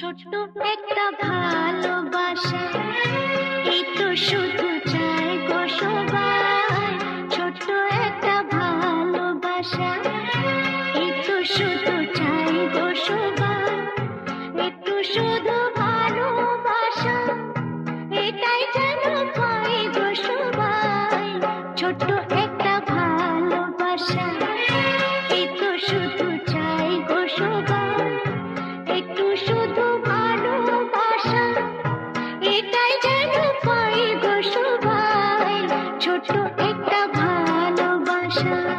ছোট্ট একটা ভালোবাসা। এই তো শুধু চাই গো ছোট্ট একটা ভালোবাসা। এই তো শুধু চাই গো একটু শুধু ভালোবাসা। এটাই যেন পাই গো ছোট্ট একটা ভালোবাসা। এই তো শুধু চাই গো সবাই শুধু সেটাই যেন পাই ছোট একটা ভালোবাসা।